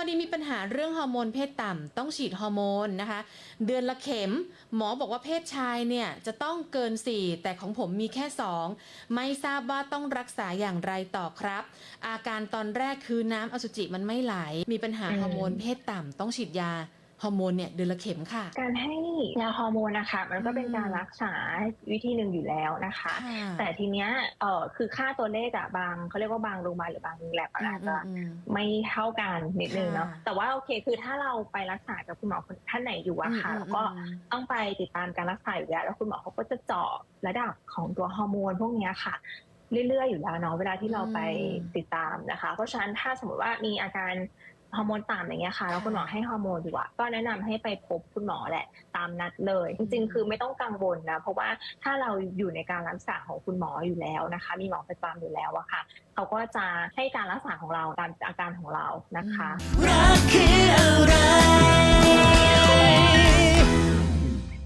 อดีมีปัญหาเรื่องฮอร์โมนเพศต่ำต้องฉีดฮอร์โมนนะคะ เดือนละเข็ม หมอบอกว่าเพศชายเนี่ยจะต้องเกิน 4 แต่ของผมมีแค่ 2 ไม่ทราบว่าต้องรักษาอย่างไรต่อครับ อาการตอนแรกคือน้ำอสุจิมันไม่ไหล มีปัญหาฮอร์โมนเพศต่ำต้องฉีดยา ฮอร์โมนเนี่ยเดือนละเข็มค่ะ การให้ยาฮอร์โมนนะคะมันก็เป็นอืมการรักษาวิธีหนึ่งอยู่แล้วนะคะค่ะแต่ทีเนี้ยเอ่อคือค่าตัวเลขอะบางเขาเรียกว่าบางโรงพยาบาลหรือบางแลบอืมอาจจะอืมไม่เท่ากันนิดนึงเนาะค่ะแต่ว่าโอเคคือถ้าเราไปรักษากับคุณหมอคนท่านไหนอยู่อะค่ะอืมแล้วก็อืมต้องไปติดตามการรักษาอยู่แล้วแล้วคุณหมอเขาก็จะเจาะระดับของตัวฮอร์โมนพวกเนี้ยค่ะเรื่อยๆอยู่แล้วเนาะเวลาที่เราไปอืมติดตามนะคะ เพราะฉะนั้นถ้าสมมติว่ามีอาการ ฮอร์โมนต่ำอย่างเงี้ยค่ะแล้วคุณหมอให้ฮอร์โมนอยู่อะก็แนะนำให้ไปพบคุณหมอแหละตามนัดเลย จริงๆ คือไม่ต้องกังวลนะ เพราะว่าถ้าเราอยู่ในการรักษาของคุณหมออยู่แล้วนะคะ มีหมอประจำอยู่แล้วอะค่ะ เขาก็จะให้การรักษาของเราตามอาการของเรานะคะร